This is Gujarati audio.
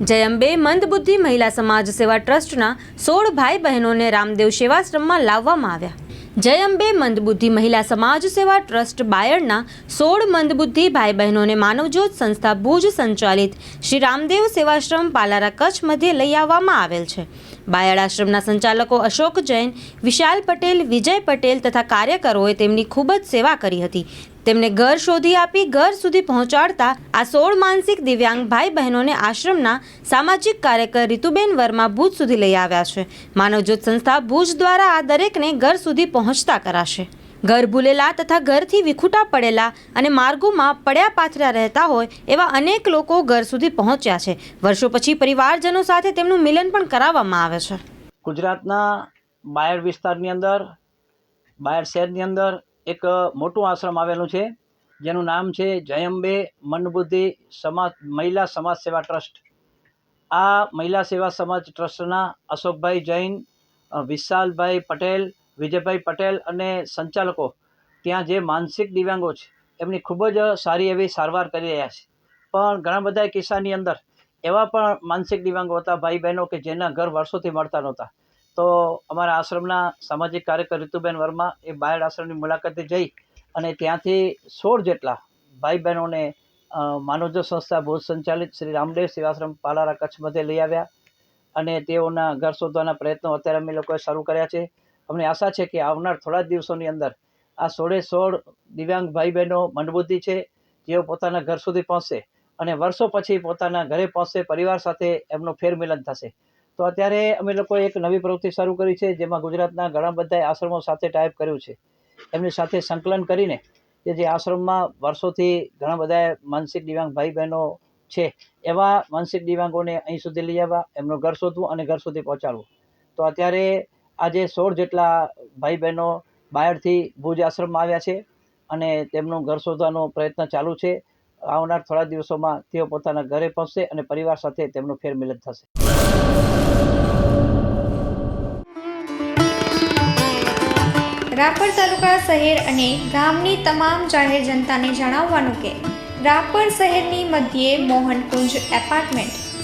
જય અંબે મંદબુદ્ધિ મહિલા સમાજ સેવા ટ્રસ્ટના સોળ ભાઈ બહેનોને રામદેવ સેવાશ્રમમાં લાવવામાં આવ્યા. જય અંબે મંદબુદ્ધિ મહિલા સમાજ સેવા ટ્રસ્ટ બાયડના સોળ મંદબુદ્ધિ ભાઈ બહેનોને માનવજ્યોત સંસ્થા ભુજ સંચાલિત શ્રી રામદેવ સેવાશ્રમ પાલારા કચ્છ મધ્યે લઈ આવવામાં આવેલ છે. બાયડ આશ્રમના સંચાલકો અશોક જૈન, વિશાલ પટેલ, વિજય પટેલ તથા કાર્યકરોએ તેમની ખૂબ જ સેવા કરી હતી. તેમને ઘર શોધી આપી ઘર સુધી પહોંચાડતા આ સોળ માનસિક દિવ્યાંગ ભાઈ બહેનોને આશ્રમના સામાજિક કાર્યકર રીતુબેન વર્મા ભુજ સુધી લઈ આવ્યા છે. માનવજ્યોત સંસ્થા ભુજ દ્વારા આ દરેકને ઘર સુધી પહોંચતા કરાશે. ઘર ભૂલેલા તથા ઘરથી વિખૂટા પડેલા અને માર્ગોમાં પડ્યા પાથર્યા રહેતા હોય એવા અનેક લોકો ઘર સુધી પહોંચ્યા છે. વર્ષો પછી પરિવારજનો સાથે તેમનું મિલન પણ કરાવવામાં આવે છે. ગુજરાતના બાયર વિસ્તારની અંદર બાયર શહેરની અંદર એક મોટું આશ્રમ આવેલું છે, જેનું નામ છે જયંબે મનબુદ્ધિ સમાજ, મહિલા સમાજ સેવા ટ્રસ્ટ. આ મહિલા સેવા સમાજ ટ્રસ્ટના અશોકભાઈ જૈન વિશાલભાઈ પટેલ વિજયભાઈ પટેલ અને સંચાલકો ત્યાં જે માનસિક દિવ્યાંગો છે, એમની ખૂબ જ સારી એવી સારવાર કરી રહ્યા છે. પણ ઘણા બધા કિસ્સાની અંદર એવા પણ માનસિક દિવ્યાંગો હતા, ભાઈ બહેનો કે જેના ઘર વર્ષોથી મળતા નહોતા. તો અમારા આશ્રમના સામાજિક કાર્યકર ઋતુબેન વર્મા એ બાયડ આશ્રમની મુલાકાતે જઈ અને ત્યાંથી સોળ જેટલા ભાઈ બહેનોને માનવજો સંસ્થા ભુજ સંચાલિત શ્રી રામદેવ સેવાશ્રમ પાલારા કચ્છ મધ્યે લઈ આવ્યા અને તેઓના ઘર શોધવાના પ્રયત્નો અત્યારે અમે લોકોએ શરૂ કર્યા છે. અમને આશા છે કે આવનાર થોડા જ દિવસોની અંદર આ સોળે સોળ દિવ્યાંગ ભાઈ બહેનો મંદબુદ્ધિ છે, જેઓ પોતાના ઘર સુધી પહોંચશે અને વર્ષો પછી પોતાના ઘરે પહોંચશે, પરિવાર સાથે એમનો ફેરમિલન થશે. તો અત્યારે અમે લોકોએ એક નવી પ્રવૃત્તિ શરૂ કરી છે, જેમાં ગુજરાતના ઘણા બધા આશ્રમો સાથે ટાઈપ કર્યું છે. એમની સાથે સંકલન કરીને કે જે આશ્રમમાં વર્ષોથી ઘણા બધા માનસિક દિવ્યાંગ ભાઈ બહેનો છે, એવા માનસિક દિવ્યાંગોને અહીં સુધી લઈ આવવા, એમનું ઘર શોધવું અને ઘર સુધી પહોંચાડવું. તો અત્યારે આજે સોળ જેટલા ભાઈ બહેનો બહારથી ભુજ આશ્રમમાં આવ્યા છે અને તેમનું ઘર શોધવાનો પ્રયત્ન ચાલુ છે. આવનાર થોડા દિવસોમાં તેઓ પોતાના ઘરે પહોંચશે અને પરિવાર સાથે તેમનું ફેરમિલન થશે. રાપર તાલુકા શહેર અને ગામની તમામ જાહેર જનતાને જણાવવાનું કે રાપર શહેરની મધ્યે મોહનકુંજ એપાર્ટમેન્ટ